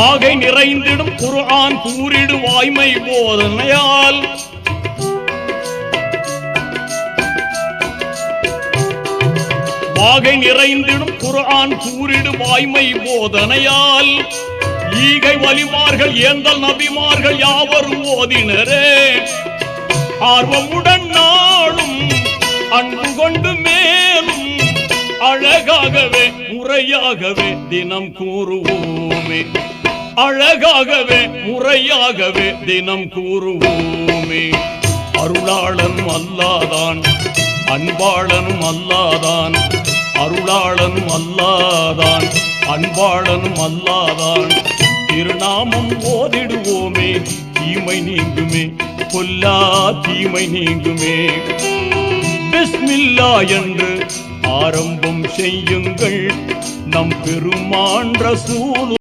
வாகை நிறைந்திடும் குர்ஆன் கூறிடு வாய்மை போதனையால். வாகை நிறைந்திடும் குர்ஆன் கூறிடு வாய்மை போதனையால். ஈகை வலிமார்கள் ஏந்தல் நபிமார்கள் யாவரும் ஓதினரே. ஆர்வமுடன் நாளும் அன்பு கொண்டு மேலும் அழகாகவே முறையாகவே தினம் கூறுவோமே. அழகாகவே முறையாகவே தினம் கூறுவோமே. அருளாளன் அல்லாதான் அன்பாளனும் அல்லாதான் அருளாளனும் அல்லாதான் அன்பாளனும் அல்லாதான். திருநாமம் ஓதிடுவோமே தீமை நீங்குமே பொல்லா தீமை நீங்குமே. பிஸ்மில்லா என்று ஆரம்பம் செய்யுங்கள் நம் பெருமான் ரசூல்